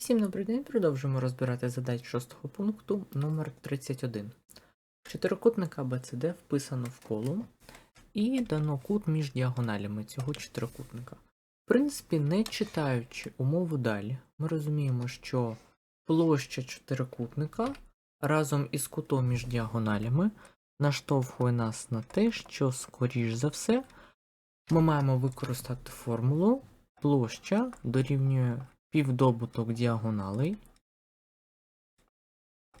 Всім добрий день. Продовжуємо розбирати задач шостого пункту номер 31. Чотирикутник ABCD вписано в коло і дано кут між діагоналями цього чотирикутника. В принципі, не читаючи умову далі, ми розуміємо, що площа чотирикутника разом із кутом між діагоналями наштовхує нас на те, що, скоріш за все, ми маємо використати формулу площа дорівнює півдобуток діагоналей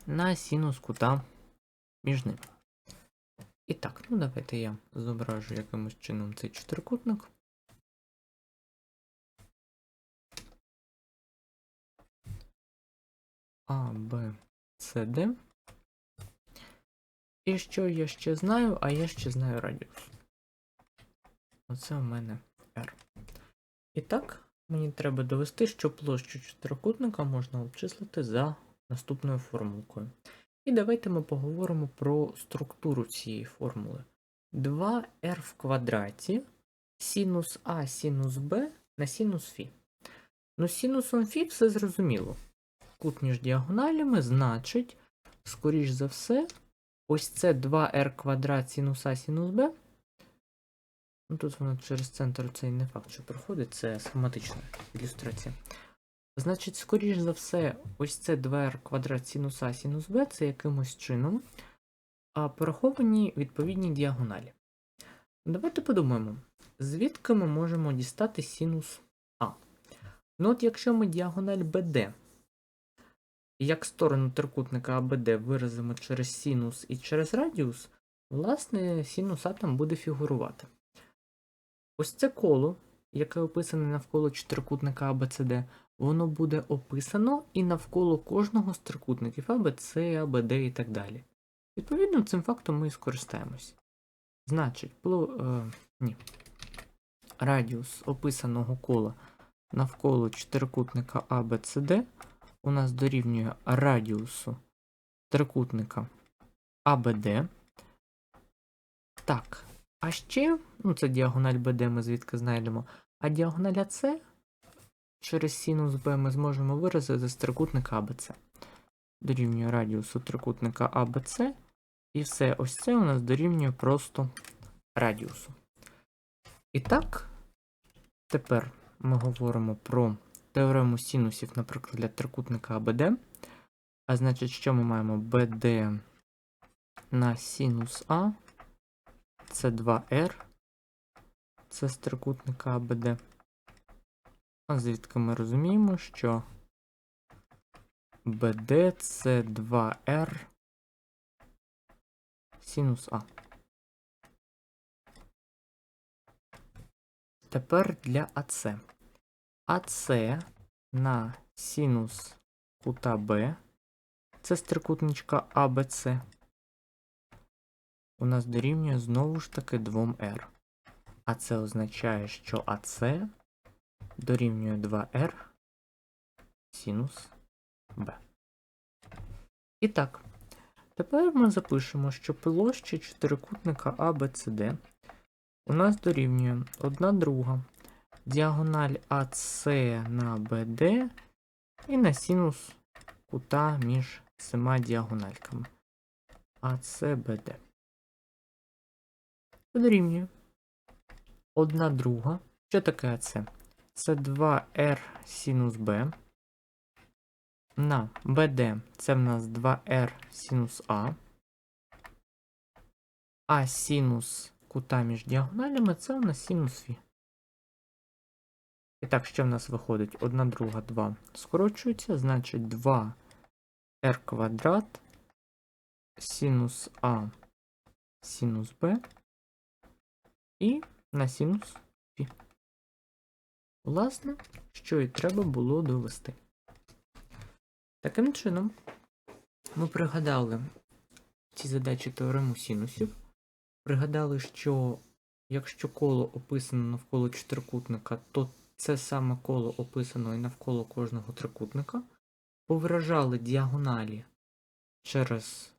на синус кута між ними. І так, ну давайте я зображу якимось чином цей чотирикутник. А, Б, С, Д. І що я ще знаю? А я ще знаю радіус. Оце у мене R. І так, мені треба довести, що площу чотирикутника можна обчислити за наступною формулкою. І давайте ми поговоримо про структуру цієї формули. 2r в квадраті синус А синус Б на синус Фі. Ну, синусом Фі все зрозуміло. Кут між діагоналями значить, скоріш за все, ось це 2r квадрат синус А синус Б. Ну, тут воно через центр цей не факт, що проходить, це схематична ілюстрація. Значить, скоріш за все, ось це 2r квадрат синус А синус Б, це якимось чином а пораховані відповідні діагоналі. Давайте подумаємо, звідки ми можемо дістати синус А. Ну от якщо ми діагональ BD як сторону трикутника АБД виразимо через синус і через радіус, власне, синус А там буде фігурувати. Ось це коло, яке описане навколо чотирикутника ABCD, воно буде описано і навколо кожного з трикутників ABC, ABD і так далі. Відповідно, цим фактом ми і скористаємось. Значить, пло, е, ні. радіус описаного кола навколо чотирикутника ABCD у нас дорівнює радіусу трикутника ABD. Так, а ще, ну це діагональ BD ми звідки знайдемо, а діагональ AC через синус B ми зможемо виразити з трикутника ABC. Дорівнює радіусу трикутника ABC. І все, ось це у нас дорівнює просто радіусу. І так, тепер ми говоримо про теорему синусів, наприклад, для трикутника ABD. А значить, що ми маємо BD на синус А. Це 2R. Це з трикутника АБД. А звідки ми розуміємо, що BD це 2R синус А. Тепер для АЦ. АЦ на синус кута Б. Це з трикутничка АБЦ у нас дорівнює знову ж таки 2r. А це означає, що АС дорівнює 2r синус b. І так, тепер ми запишемо, що площа чотирикутника ABCD у нас дорівнює 1 друга діагональ АС на BD і на синус кута між цими діагональками. АС BD дорівнює. Одна друга. Що таке це? Це 2r синус b. На BD це в нас 2r синус А. А синус кута між діагоналями це у нас синус Фі. І так, що в нас виходить? 1 друга 2 скорочується, значить 2 r квадрат синус А синус Б і на синус Фі. Власне, що і треба було довести. Таким чином, ми пригадали ці задачі теорему синусів. Пригадали, що якщо коло описано навколо чотирикутника, то це саме коло описано і навколо кожного трикутника. Повиражали діагоналі через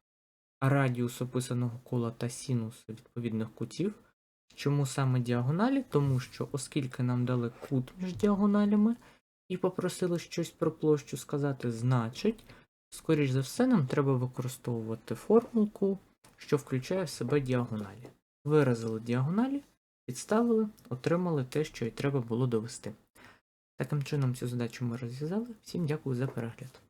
радіус описаного кола та синус відповідних кутів. Чому саме діагоналі? Тому що, оскільки нам дали кут між діагоналями, і попросили щось про площу сказати, значить, скоріш за все, нам треба використовувати формулку, що включає в себе діагоналі. Виразили діагоналі, підставили, отримали те, що й треба було довести. Таким чином, цю задачу ми розв'язали. Всім дякую за перегляд.